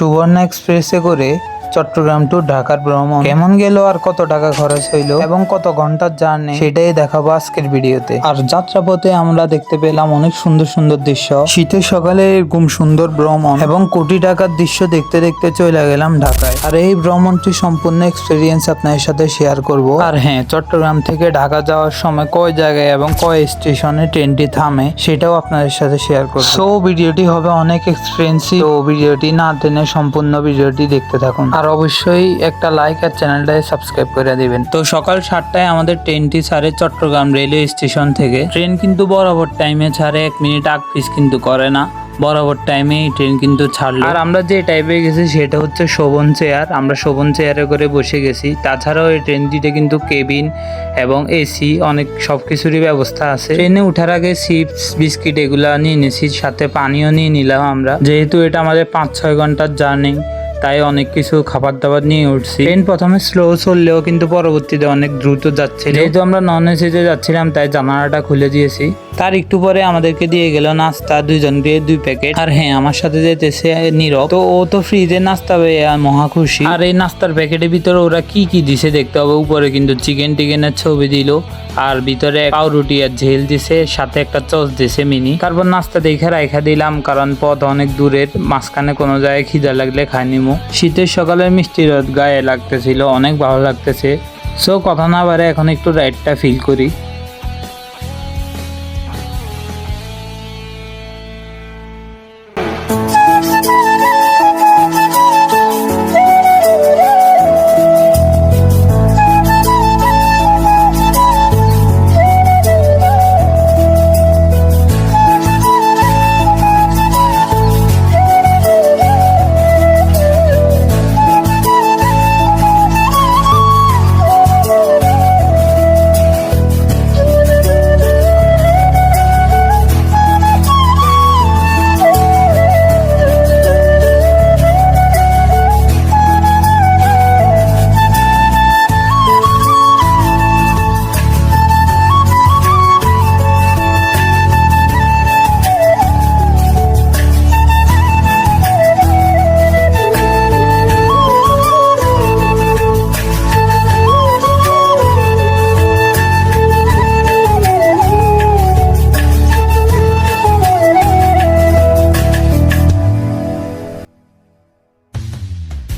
সুবর্ণা এক্সপ্রেসে করে চট্টগ্রাম টু ঢাকার ভ্রমণ। কেমন গেল আর কত টাকা খরচ হইল এবং কত ঘণ্টার জার্নি? সেটাই দেখাবো আজকের ভিডিওতে। আর যাত্রাপথে আমরা দেখতে পেলাম অনেক সুন্দর সুন্দর দৃশ্য। শীতের সকালে এরকম সুন্দর ভ্রমণ এবং কোটি টাকার দৃশ্য দেখতে দেখতে চলে গেলাম ঢাকায়। আর এই ভ্রমণটি সম্পূর্ণ এক্সপিরিয়েন্স আপনাদের সাথে শেয়ার করব। আর হ্যাঁ চট্টগ্রাম থেকে ঢাকা যাওয়ার সময় কয় জায়গায় এবং কয় স্টেশনে ট্রেনটি থামে সেটাও আপনাদের সাথে শেয়ার করব। সো ভিডিওটি হবে অনেক এক্সপেন্সিভ তো ভিডিওটি না টেনে সম্পূর্ণ ভিডিওটি দেখতে থাকুন। আর অবশ্যই একটা লাইক আর চ্যানেলটাকে সাবস্ক্রাইব করে দিবেন। তো সকাল সাতটায় আমাদের ট্রেনটি ছাড়ে চট্টগ্রাম রেলওয়ে স্টেশন থেকে। ট্রেন কিন্তু বরাবর টাইমে ছাড়ে, এক মিনিট আগ পিস কিন্তু করে না। বরাবর টাইমে ট্রেন কিন্তু ছাড়লো। আর আমরা যে টাইপে গেছি সেটা হচ্ছে শোভন চেয়ার আমরা শোভন চেয়ারে করে বসে গেছি। তাছাড়াও এই ট্রেনটিতে কিন্তু কেবিন এবং এসি অনেক সব কিছুরই ব্যবস্থা আছে। ট্রেনে উঠার আগে চিপস বিস্কিট এগুলা নিয়ে নিয়েছি সাথে পানিও নিয়ে নিলাম আমরা। যেহেতু এটা আমাদের পাঁচ ছয় ঘণ্টার জার্নি তাই অনেক কিছু খাবার দাবার নিয়ে উঠছি। ট্রেন প্রথমে স্লো চললেও কিন্তু পরবর্তীতে অনেক দ্রুত যাচ্ছে যেহেতু আমরা নন এসিতে যাচ্ছিলাম, তাই জানালাটা খুলে দিয়েছি। তার একটু পরে আমাদেরকে দিয়ে গেল নাস্তা দুইজনকে দুই প্যাকেট। আর হ্যাঁ আমার সাথে যেতেছে নীরব। তো ও তো ফ্রিতে নাস্তা পেয়ে মহা খুশি। আর এই নাস্তার প্যাকেটের ভিতরে ওরা কি কি দিছে দেখতে হবে? উপরে কিন্তু চিকেন টিকেনের ছবি দিল। আর ভিতরে পাউরুটি আর ঝেল দিছে, সাথে একটা চস দিছে মিনি। তারপর নাস্তা দেখে রাইখা দিলাম, কারণ পথ অনেক দূরের, মাঝখানে কোনো জায়গায় খিদা লাগলে খাই নিমু। শীতের সকালে মিষ্টি রোদ গায়ে লাগতেছিল, অনেক ভালো লাগতেছে। সো কথা না বারে এখন একটু রাইডটা ফিল করি।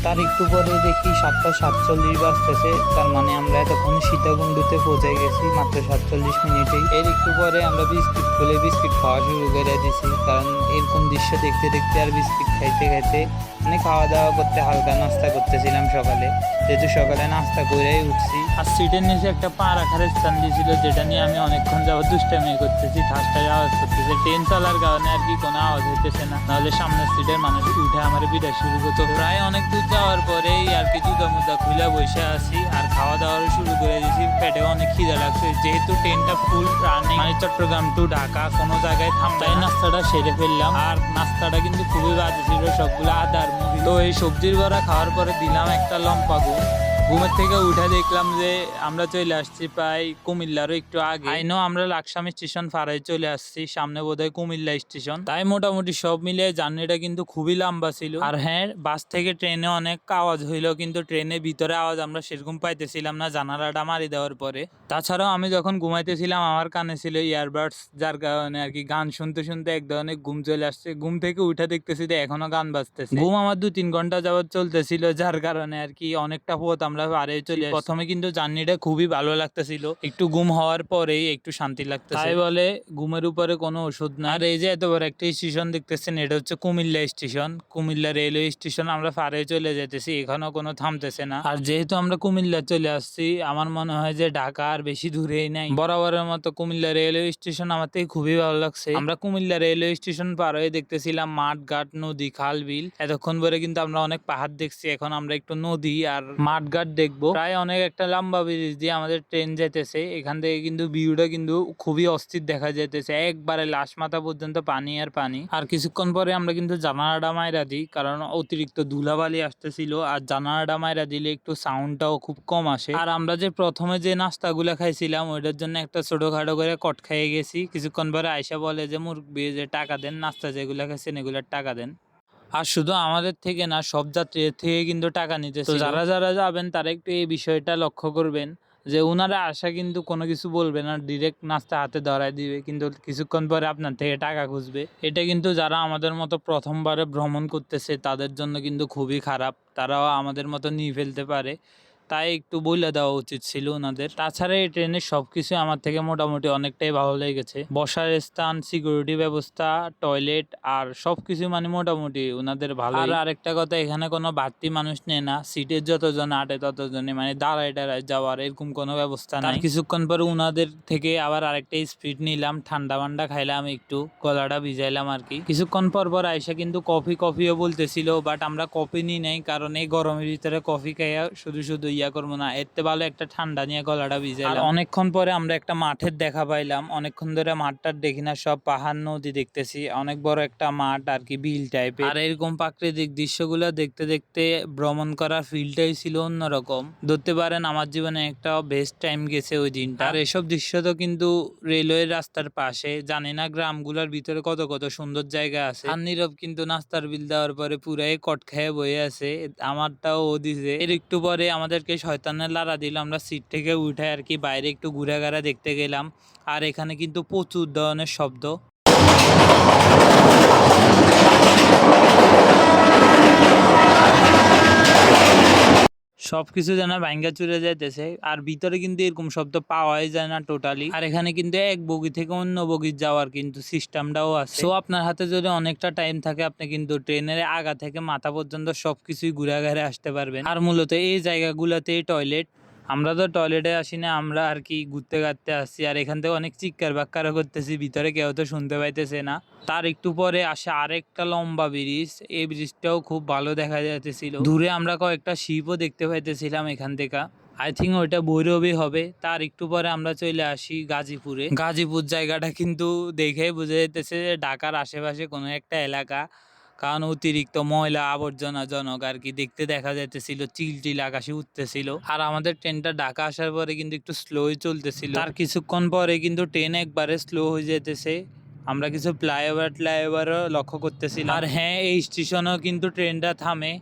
তার একটু পরে দেখি সাতটা সাতচল্লিশ বাজতেছে। তার মানে আমরা এতক্ষণ সীতাকুণ্ডুতে পৌঁছে গেছি মাত্র সাতচল্লিশ মিনিটেই। এর একটু পরে আমরা বিস্কিট খুলে বিস্কিট খাওয়া শুরু করে দিয়েছি কারণ এরকম দৃশ্য দেখতে দেখতে আর বিস্কিট খাইতে খাইতে মানে খাওয়া দাওয়া করতে হালকা নাস্তা করতেছিলাম সকালে। যেহেতু সকালে নাস্তা করেই উঠছি। আর সিটের নিচে একটা পা রাখার স্থান দিয়েছিল, যেটা নিয়ে আমি অনেকক্ষণ যাবত দুষ্টামি করতেছি। ঠাসটাই আওয়াজ করতেছে। ট্রেন চলার কারণে আর কি কোনো আওয়াজ হইতেছে না। নাহলে সামনের সিটের মানুষ উঠে আমার বিড়া শুরু করতো। প্রায় অনেক দূর যাওয়ার পরেই আর কি জুতা মুদা খুলে বসে আছি আর খাওয়া দাওয়ারও শুরু করে দিয়েছি পেটে অনেক খিদা লাগছে। যেহেতু ট্রেনটা ফুল রানিং মানে চট্টগ্রাম টু ঢাকা কোনো জায়গায় থামতাই নাস্তাটা সেরে ফেললাম। আর নাস্তাটা কিন্তু খুবই বাজে ছিল সবগুলো আদার মুড়ি। তো এই সবজির বড়া খাওয়ার পরে দিলাম একটা লম্পা ঘুম। ঘুমের থেকে উঠে দেখলাম যে আমরা চলে আসছি প্রায় কুমিল্লারও একটু আগে। আইনো আমরা লাকসাম স্টেশন পাড়ায় চলে আসছি সামনে বোধহয় কুমিল্লা স্টেশন। তাই মোটামুটি সব মিলিয়ে জার্নিটা কিন্তু খুবই লম্বা ছিল। আর হ্যাঁ বাস থেকে ট্রেনে অনেক আওয়াজ হইল কিন্তু ট্রেনের ভিতরে আওয়াজ আমরা সেরকম পাইতেছিলাম না জানালাটা মারি দেওয়ার পরে। তাছাড়াও আমি যখন ঘুমাইতেছিলাম আমার কানে ছিল ইয়ারবাডস যার কারণে আর কি গান শুনতে শুনতে এক ধরনের ঘুম চলে আসছে। ঘুম থেকে উঠে দেখতেছি যে এখনও গান বাজতেছে। ঘুম আমার দু তিন ঘণ্টা যাবত চলতেছিল যার কারণে আর কি অনেকটা পথ আমরা পারে চলে প্রথমে কিন্তু জার্নিটা খুবই ভালো লাগতেছিল। একটু ঘুম হওয়ার পরেই একটু শান্তি লাগতেছে। তাই বলে ঘুমের উপরে কোনো ওষুধ না আর এই যে এত বড় একটা স্টেশন দেখতেছেন এটা হচ্ছে Cumilla station. Cumilla railway station আমরা পারে চলে যেতেছি এখানেও কোনো থামতেছে না। আর যেহেতু আমরা কুমিল্লা চলে আসছি আমার মনে হয় যে ঢাকা আর বেশি দূরেই নাই। বরাবরের মতো কুমিল্লা রেলওয়ে স্টেশন আমার থেকে খুবই ভালো লাগছে। আমরা কুমিল্লা রেলওয়ে স্টেশন পার হয়ে দেখতেছিলাম মাঠ ঘাট নদী খাল বিল। এতক্ষণ পরে কিন্তু আমরা অনেক পাহাড় দেখছি এখন আমরা একটু নদী আর মাঠ ঘাট দেখব। প্রায় অনেক একটা লম্বা ব্রিজ দিয়ে আমাদের ট্রেন যেতেছে এখান থেকে কিন্তু ভিউটা কিন্তু খুবই অস্থির দেখা যেতেছে একবারে লাশ মাথা পর্যন্ত পানি আর পানি। আর কিছুক্ষণ পরে আমরা কিন্তু জানালাটা মাইরা দিই, কারণ অতিরিক্ত ধুলাবালি আসতেছিল। আর জানালাটা মাইরা দিলে একটু সাউন্ডটাও খুব কম আসে। আর আমরা যে প্রথমে যে নাস্তাগুলো খাইছিলাম, ওইটার জন্য একটা ছোটখাটো করে কট খাইয়ে গেছি। কিছুক্ষণ পরে আয়সা বলে যে, মুরব্বী যে টাকা দেন, নাস্তা যেগুলো খাইছেন, এগুলার টাকা দেন। আর শুধু আমাদের থেকে না, সব যাত্রীদের থেকে কিন্তু টাকা নিতে তো যারা যারা যাবেন, তারা একটু এই বিষয়টা লক্ষ্য করবেন যে ওনারা আসা কিন্তু কোনো কিছু বলবে না ডিরেক্ট নাস্তা হাতে ধরায় দিবে। কিন্তু কিছুক্ষণ পরে আপনার থেকে টাকা খুঁজবে। এটা কিন্তু যারা আমাদের মতো প্রথমবারে ভ্রমণ করতেছে, তাদের জন্য কিন্তু খুবই খারাপ। তারাও আমাদের মতো নিয়ে ফেলতে পারে। তাই একটু বলে দেওয়া উচিত ছিল ওনাদের তাছাড়া এই ট্রেনের সব কিছু আমার থেকে মোটামুটি অনেকটাই ভালো লেগেছে। বসার স্থান সিকিউরিটি ব্যবস্থা টয়লেট আর সব কিছু মানে মোটামুটি ওনাদের ভালো আর আরেকটা কথা এখানে কোনো বাড়তি মানুষ নেয় না। সিটের যতজন আটে ততজনে মানে দাঁড়ায় দাঁড়ায় যাওয়ার এরকম কোনো ব্যবস্থা নাই। কিছুক্ষণ পর ওনাদের থেকে আবার আরেকটা স্পিড নিলাম ঠান্ডা মান্ডা খাইলাম একটু গলাটা ভিজাইলাম আর কি। কিছুক্ষণ পর পর আইসা কিন্তু কফি কফিও বলতেছিল বাট আমরা কফি নিই নাই কারণ এই গরমের ভিতরে কফি খাইয়া শুধু শুধু ইয়া করব না এর থেকে ভালো একটা ঠান্ডা নিয়ে গলাটা ভিজাইলাম অনেকক্ষণ পরে আমরা একটা মাঠের দেখা পাইলাম অনেকক্ষণ ধরে মাঠটার দেখি না সব পাহাড় নদী দেখতেছি অনেক বড় একটা মাঠ আর কি বিল টাইপের আর এরকম প্রাকৃতিক দৃশ্যগুলো দেখতে দেখতে ভ্রমণ করার ফিলটাই ছিল অন্যরকম। ধরতে পারেন আমার জীবনে একটা বেস্ট টাইম গেছে ওই দিনটা। আর এসব দৃশ্য তো কিন্তু রেলওয়ের রাস্তার পাশে জানি না গ্রামগুলোর ভিতরে কত কত সুন্দর জায়গা আছে। আর নীরব কিন্তু নাস্তার বিল দেওয়ার পরে পুরাই কট খেয়ে বয়ে আছে আমারটাও ও দিছে। এর একটু পরে আমাদেরকে শয়তানের লাড়া দিল। আমরা সিট থেকে উঠে আর কি বাইরে একটু ঘুরে ঘাড়া দেখতে গেলাম। আর এখানে কিন্তু প্রচুর ধরনের শব্দ। সবকিছু যেন ভাঙ্গা চুরে যাইতেছে। আর ভিতরে কিন্তু এরকম শব্দ পাওয়াই যায় না টোটালি আর এখানে কিন্তু এক বগি থেকে অন্য বগি যাওয়ার কিন্তু সিস্টেমটাও আছে। সো আপনার হাতে যদি অনেকটা টাইম থাকে, আপনি কিন্তু ট্রেনের আগা থেকে মাথা পর্যন্ত সবকিছুই ঘুরে ঘুরে আসতে পারবেন। আর মূলত এই জায়গাগুলোতে টয়লেট আমরা তো টয়লেটে আসি না, আমরা আর কি ঘুরতে ঘাটতে আসছি আর এখান থেকে অনেক চিৎকার বাক্কারও করতেছি, ভিতরে কেউ তো শুনতে পাইতেছে না। তার একটু পরে আসে আরেকটা লম্বা ব্রিজ এই ব্রিজটাও খুব ভালো দেখা যাইতেছিল। দূরে আমরা কয়েকটা শিপও দেখতে পাইতেছিলাম এখান থেকে। আই থিঙ্ক ওইটা ভৈরবই হবে। তার একটু পরে আমরা চলে আসি গাজীপুরে। গাজীপুর জায়গাটা কিন্তু দেখেই বোঝা যেতেছে যে ঢাকার আশেপাশে কোনো একটা এলাকা। কারণ অতিরিক্ত ময়লা আবর্জনা জনক আর কি দেখতে দেখা যাইতেছিল, চিল টিল আকাশে উঠতেছিল। আর আমাদের ট্রেনটা ঢাকা আসার পরে কিন্তু একটু স্লোই চলতেছিল। তার কিছুক্ষণ পরে কিন্তু ট্রেন একবারে স্লো হয়ে যেতেছে আমরা কিছু ফ্লাইওভার ফ্লাইওভারও লক্ষ্য করতেছিলাম। আর হ্যাঁ এই স্টেশনেও কিন্তু ট্রেনটা থামে।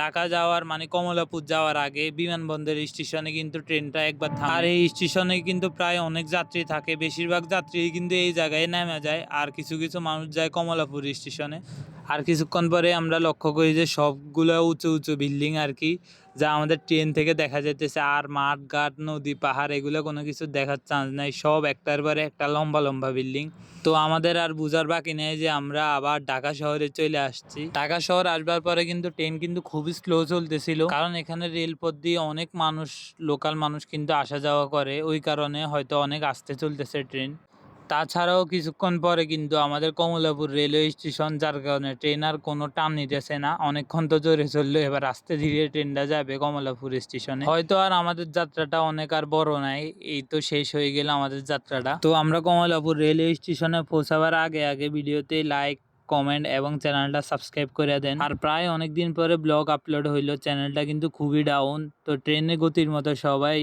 ঢাকা যাওয়ার মানে কমলাপুর যাওয়ার আগে বিমানবন্দর স্টেশনে কিন্তু ট্রেনটা একবার থামে। আর এই স্টেশনে কিন্তু প্রায় অনেক যাত্রী থাকে। বেশিরভাগ যাত্রী কিন্তু এই জায়গায় নেমে যায়। আর কিছু কিছু মানুষ যায় কমলাপুর স্টেশনে আর কিছুক্ষণ পরে আমরা লক্ষ্য করি যে সবগুলো উঁচু উঁচু বিল্ডিং আর কি, যা আমাদের ট্রেন থেকে দেখা যাইতেছে। আর মাঠ, ঘাট, নদী, পাহাড়, এগুলো কোনো কিছু দেখার চান্স নাই। সব একটার পরে একটা লম্বা লম্বা বিল্ডিং। তো আমাদের আর বুঝার বাকি নেই যে আমরা আবার ঢাকা শহরে চলে আসছি। ঢাকা শহর আসবার পরে কিন্তু ট্রেন কিন্তু খুবই স্লো চলতেছিল। কারণ এখানে রেলপথ দিয়ে অনেক মানুষ লোকাল মানুষ কিন্তু আসা যাওয়া করে। ওই কারণে হয়তো অনেক আসতে চলতেছে ট্রেন। তাছাড়াও কিছুক্ষণ পরে কিন্তু আমাদের কমলাপুর রেলওয়ে স্টেশন, যার কারণে ট্রেন আর কোনো টান নিতেছে না। অনেকক্ষণ তো জোরে চলল, এবার আস্তে ধীরে ট্রেনটা যাবে কমলাপুর স্টেশনে। হয়তো আর আমাদের যাত্রাটা অনেক আর বড় নাই, এই তো শেষ হয়ে গেল আমাদের যাত্রাটা। তো আমরা কমলাপুর রেলওয়ে স্টেশনে পৌঁছাবার আগে আগে ভিডিওতে লাইক কমেন্ট এবং চ্যানেলটা সাবস্ক্রাইব করে দেন। আর প্রায় অনেক দিন পরে ব্লগ আপলোড হইল চ্যানেলটা কিন্তু খুবই ডাউন তো ট্রেনে গতির মতো সবাই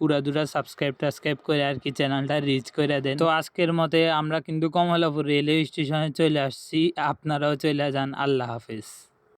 পুরাদুরা সাবস্ক্রাইব টাবস্ক্রাইব করে আর কি চ্যানেলটা রিচ করে দেন। তো আজকের মতে আমরা কিন্তু কমলাপুর রেলওয়ে স্টেশনে চলে আসছি। আপনারাও চলে যান। আল্লাহ হাফিজ।